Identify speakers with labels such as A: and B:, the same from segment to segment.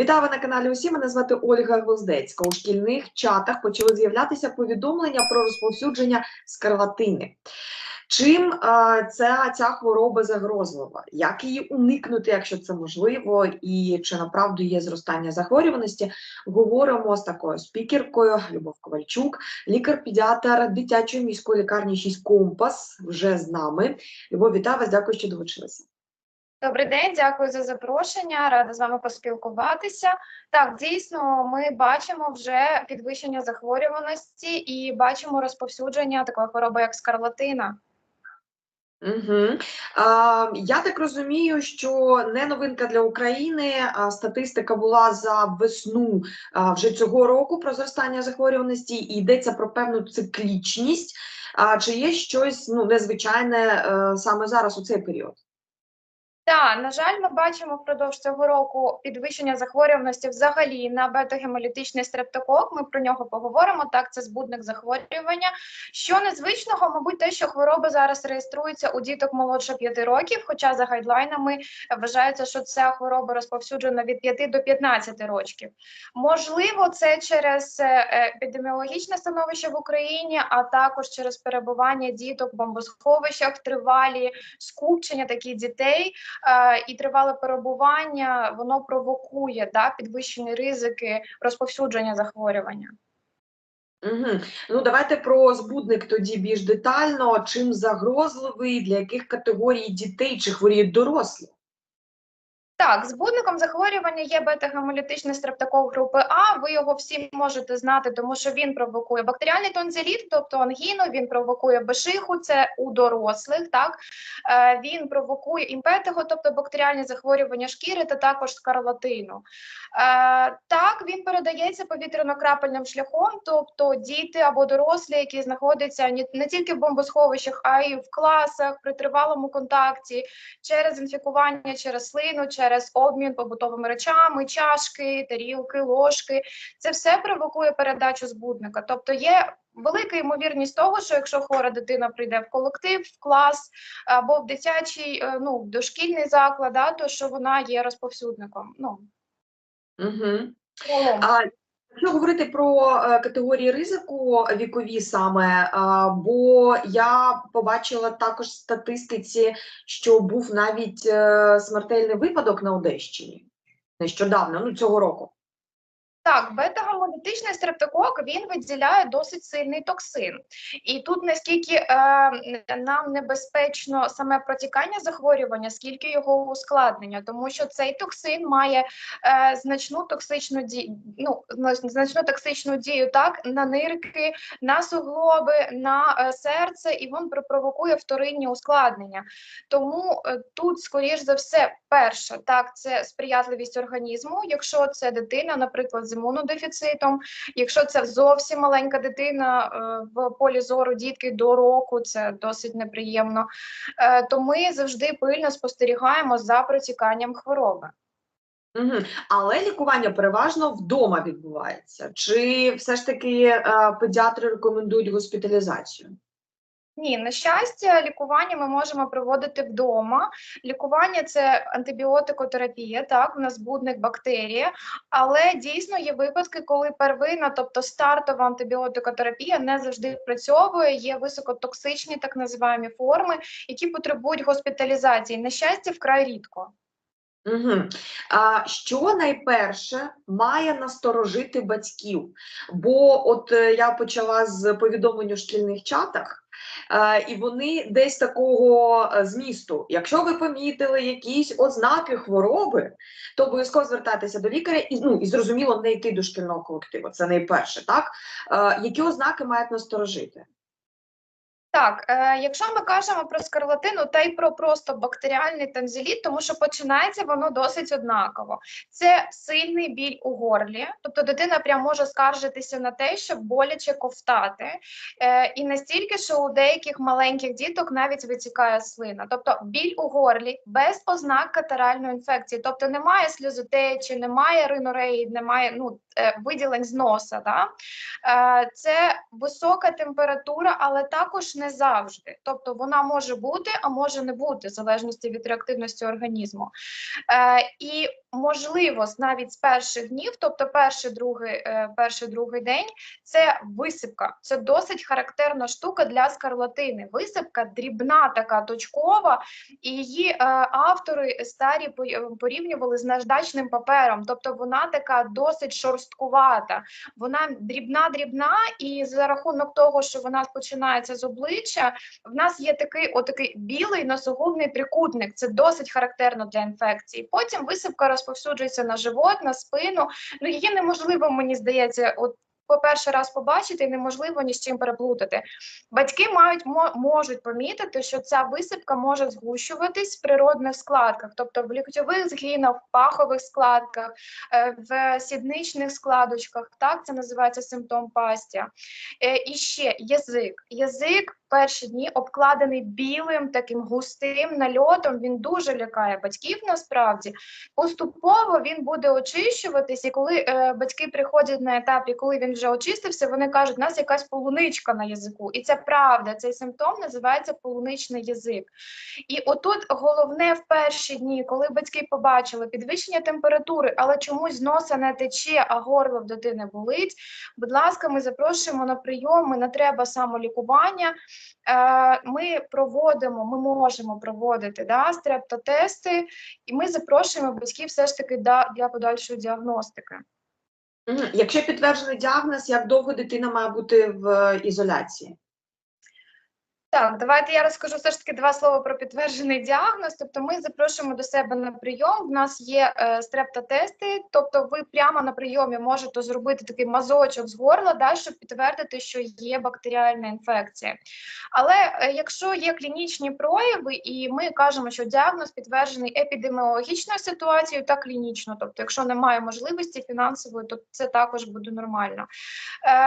A: Вітаю ви на каналі Усі. Мене звати Ольга Гвоздецька. У шкільних чатах почали з'являтися повідомлення про розповсюдження скарлатини. Чим ця, ця хвороба загрозлива? Як її уникнути, якщо це можливо, і чи направду є зростання захворюваності? Говоримо з такою спікеркою Любов Ковальчук, лікар-педіатр дитячої міської лікарні 6 Компас вже з нами. Любов, вітаю вас, дякую, що долучилися.
B: Добрий день, дякую за запрошення. Рада з вами поспілкуватися. Так, дійсно, ми бачимо вже підвищення захворюваності і бачимо розповсюдження такої хвороби, як скарлатина.
A: Угу. А, я так розумію, що не новинка для України. А, статистика була за весну а, вже цього року про зростання захворюваності і йдеться про певну циклічність. А, чи є щось ну, незвичайне а, саме зараз у цей період?
B: Так, на жаль, ми бачимо впродовж цього року підвищення захворюваності взагалі на бета-гемолітичний стрептокок. Ми про нього поговоримо. Так, це збудник захворювання. Що незвичного, мабуть, те, що хвороба зараз реєструється у діток молодше 5 років, хоча за гайдлайнами вважається, що ця хвороба розповсюджена від 5 до 15 років. Можливо, це через е, епідеміологічне становище в Україні, а також через перебування діток в бомбосховищах, тривалі скупчення таких дітей. Е, і тривале перебування воно провокує да, підвищені ризики розповсюдження захворювання.
A: Угу. Ну, давайте про збудник тоді більш детально. Чим загрозливий, для яких категорій дітей чи хворіють дорослі?
B: Так, збудником захворювання є бета-гемолітичний стрептокок групи А. Ви його всі можете знати, тому що він провокує бактеріальний тонзиліт, тобто ангіну, він провокує бешиху, це у дорослих. Так е, він провокує імпетиго, тобто бактеріальні захворювання шкіри, та також скарлатину. Е, так, він передається повітряно-крапельним шляхом, тобто діти або дорослі, які знаходяться не тільки в бомбосховищах, а й в класах при тривалому контакті через інфікування, через слину. через через обмін побутовими речами, чашки, тарілки, ложки. Це все провокує передачу збудника. Тобто є велика ймовірність того, що якщо хвора дитина прийде в колектив, в клас або в дитячий, е, ну в дошкільний заклад, да, то що вона є розповсюдником. Ну
A: угу. А Якщо говорити про е, категорії ризику вікові саме, бо я побачила також в статистиці, що був навіть е, смертельний випадок на Одещині нещодавно, ну цього року.
B: Так, бета-гемолітичний стрептокок він виділяє досить сильний токсин, і тут наскільки е, нам небезпечно саме протікання захворювання, скільки його ускладнення, тому що цей токсин має е, значну токсичну дію, ну значну токсичну дію так на нирки, на суглоби, на е, серце, і він провокує вторинні ускладнення. Тому е, тут, скоріш за все, перше, так це сприятливість організму, якщо це дитина, наприклад, з імунодефіцитом. Якщо це зовсім маленька дитина е, в полі зору дітки до року, це досить неприємно. Е, то ми завжди пильно спостерігаємо за протіканням хвороби.
A: Але лікування переважно вдома відбувається. Чи все ж таки е, педіатри рекомендують госпіталізацію?
B: Ні, на щастя, лікування ми можемо проводити вдома. Лікування це антибіотикотерапія, так, у нас будник бактерії, але дійсно є випадки, коли первинна, тобто стартова антибіотикотерапія не завжди працьовує, є високотоксичні так називаємо форми, які потребують госпіталізації. На щастя, вкрай рідко.
A: Угу. А що найперше має насторожити батьків? Бо от е, я почала з повідомлень у шкільних чатах. І вони десь такого е, змісту. Якщо ви помітили якісь ознаки хвороби, то обов'язково звертатися до лікаря і ну і зрозуміло не йти до шкільного колективу. Це найперше, так які ознаки мають насторожити?
B: Так, е, якщо ми кажемо про скарлатину та й про просто бактеріальний танзеліт, тому що починається воно досить однаково. Це сильний біль у горлі, тобто дитина прям може скаржитися на те, щоб боляче ковтати, е, і настільки, що у деяких маленьких діток навіть витікає слина, тобто біль у горлі без ознак катаральної інфекції, тобто немає сльозотечі, немає ринореї, немає ну, е, виділень з носа. Да? Е, це висока температура, але також не не завжди. Тобто вона може бути, а може не бути, в залежності від реактивності організму. Е, і можливо, навіть з перших днів, тобто перший другий, е, перший другий день, це висипка. Це досить характерна штука для скарлатини. Висипка дрібна, така точкова, і її е, автори старі порівнювали з наждачним папером. Тобто вона така досить шорсткувата. Вона дрібна, дрібна, і за рахунок того, що вона починається з обличчя, в нас є такий отакий білий носогубний трикутник. Це досить характерно для інфекції. Потім висипка розповсюджується на живот, на спину. Ну її неможливо, мені здається, от. По перший раз побачити і неможливо ні з чим переплутати. Батьки мають можуть помітити, що ця висипка може згущуватись в природних складках, тобто в ліктьових згинах, в пахових складках, е, в сідничних складочках. Так це називається симптом пастя. Е, І ще язик. Язик перші дні обкладений білим таким густим нальотом. Він дуже лякає батьків насправді. Поступово він буде очищуватись, і коли е, батьки приходять на етапі, коли він вже очистився, вони кажуть, у нас якась полуничка на язику. І це правда. Цей симптом називається полуничний язик. І отут головне в перші дні, коли батьки побачили підвищення температури, але чомусь носа не тече, а горло в дитини болить. Будь ласка, ми запрошуємо на прийоми, не треба самолікування. Е, Ми проводимо, ми можемо проводити да, стрептотести, і ми запрошуємо батьків все ж таки для подальшої діагностики.
A: Якщо підтверджений діагноз, як довго дитина має бути в е, ізоляції?
B: Так, давайте я розкажу все ж таки два слова про підтверджений діагноз. Тобто, ми запрошуємо до себе на прийом. В нас є е, стрептотести, тобто ви прямо на прийомі можете зробити такий мазочок з горла, да, щоб підтвердити, що є бактеріальна інфекція. Але е, якщо є клінічні прояви, і ми кажемо, що діагноз підтверджений епідеміологічною ситуацією та клінічно, тобто, якщо немає можливості фінансової, то це також буде нормально.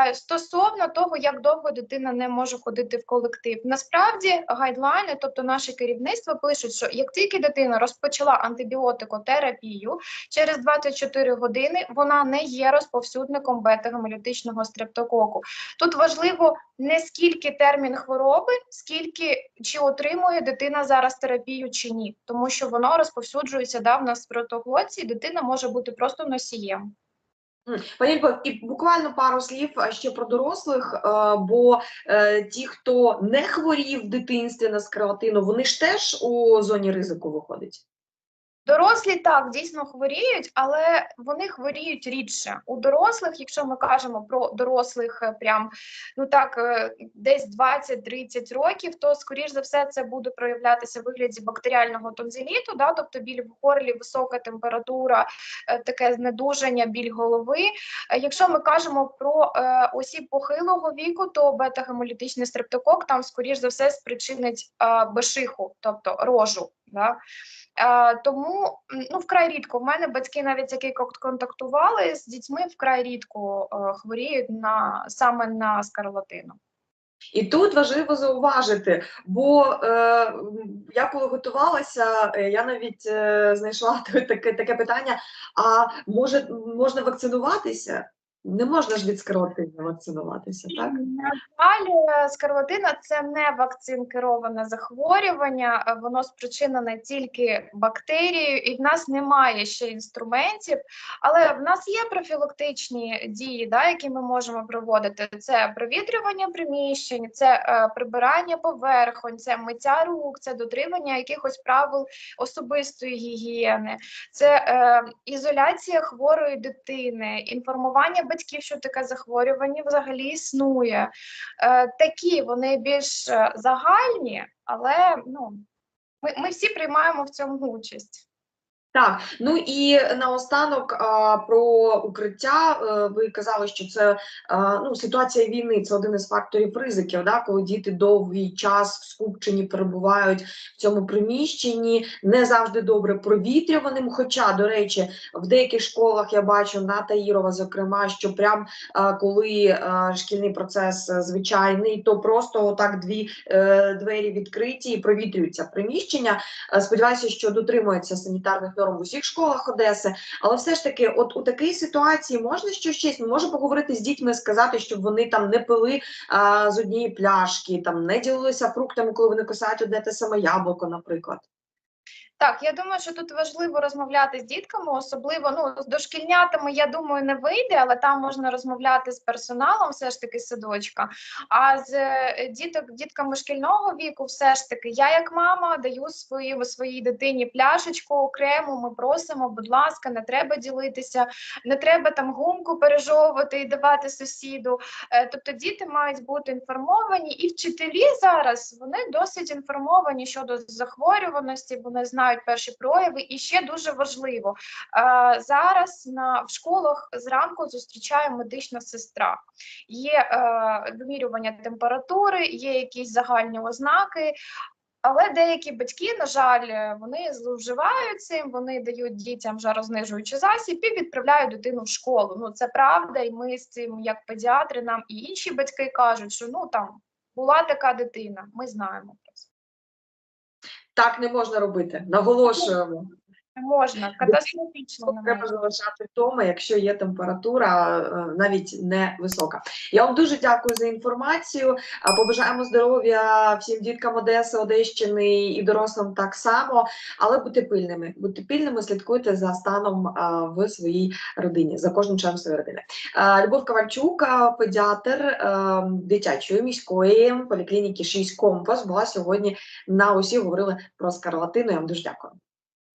B: Е, Стосовно того, як довго дитина не може ходити в колектив, насправді гайдлайни, тобто наше керівництво, пишуть, що як тільки дитина розпочала антибіотикотерапію, через 24 години вона не є розповсюдником бета-гемолітичного стрептококу. Тут важливо не скільки термін хвороби, скільки чи отримує дитина зараз терапію чи ні, тому що воно розповсюджується да, в нас в протоглоці, і дитина може бути просто носієм.
A: Пані Любов, і буквально пару слів е, ще про дорослих, е, бо е, ті, хто не хворів в дитинстві на скарлатину, вони ж теж у зоні ризику виходять.
B: Дорослі так дійсно хворіють, але вони хворіють рідше. У дорослих, якщо ми кажемо про дорослих, е, прям ну так е, десь 20-30 років, то скоріш за все це буде проявлятися в вигляді бактеріального тонзиліту, да, тобто біль в горлі, висока температура, е, таке знедуження, біль голови. Якщо ми кажемо про е, осіб похилого віку, то бета-гемолітичний стрептокок там скоріш за все спричинить е, бешиху, тобто рожу. Да. Е, тому ну вкрай рідко. В мене батьки, навіть які кон- контактували з дітьми, вкрай рідко е, хворіють на саме на скарлатину.
A: І тут важливо зауважити, бо е, я коли готувалася, е, я навіть е, знайшла таке, таке питання: а може можна вакцинуватися? Не можна ж від скарлатини вакцинуватися, так?
B: На жаль, е, скарлатина це не вакцин кероване захворювання, е, воно спричинене тільки бактерією, і в нас немає ще інструментів. Але в нас є профілактичні дії, да, які ми можемо проводити. Це провітрювання приміщень, це е, прибирання поверхонь, це миття рук, це дотримання якихось правил особистої гігієни, це е, ізоляція хворої дитини, інформування батьків, що таке захворювання взагалі існує. Е, такі вони більш е, загальні, але ну, ми, ми всі приймаємо в цьому участь.
A: Так, ну і наостанок а, про укриття. Е, Ви казали, що це а, ну, ситуація війни, це один із факторів ризиків, да, коли діти довгий час в скупченні перебувають в цьому приміщенні, не завжди добре провітрюваним. Хоча, до речі, в деяких школах я бачу на Таїрова, зокрема, що прям а, коли а, шкільний процес е, звичайний, то просто отак дві е, двері відкриті і провітрюються приміщення. Е, Сподіваюся, що дотримуються санітарних норм в усіх школах Одеси. Але все ж таки, от у такій ситуації можна щось чесно, може поговорити з дітьми, сказати, щоб вони там не пили а, з однієї пляшки, там не ділилися фруктами, коли вони кусають одне те саме яблуко, наприклад.
B: Так, я думаю, що тут важливо розмовляти з дітками, особливо ну з дошкільнятами, я думаю, не вийде, але там можна розмовляти з персоналом, все ж таки садочка. А з е, діток, дітками шкільного віку, все ж таки, я як мама даю свої, своїй дитині пляшечку окремо. Ми просимо, будь ласка, не треба ділитися, не треба там гумку пережовувати і давати сусіду. Е, Тобто діти мають бути інформовані, і вчителі зараз вони досить інформовані щодо захворюваності, вони знають перші прояви. І ще дуже важливо е, зараз на в школах зранку зустрічає медична сестра. Є е, вимірювання температури, є якісь загальні ознаки. Але деякі батьки, на жаль, е, вони зловживають цим, вони дають дітям жарознижуючий засіб і відправляють дитину в школу. Ну це правда, і ми з цим, як педіатри, нам і інші батьки кажуть, що ну там була така дитина, ми знаємо про це.
A: Так не можна робити. Наголошуємо.
B: Можна катастрофічно не
A: Треба залишати вдома, якщо є температура е, навіть не висока. Я вам дуже дякую за інформацію. Побажаємо здоров'я всім діткам Одеси, Одещини і дорослим так само. Але будьте пильними. Будьте пильними, слідкуйте за станом в своїй родині, за кожним членом своєї родини. Любов Ковальчук, педіатр е, дитячої міської поліклініки 6 Компас, була сьогодні на усі говорили про скарлатину. Я вам дуже дякую.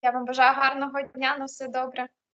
B: Я вам бажаю гарного дня, на все добре.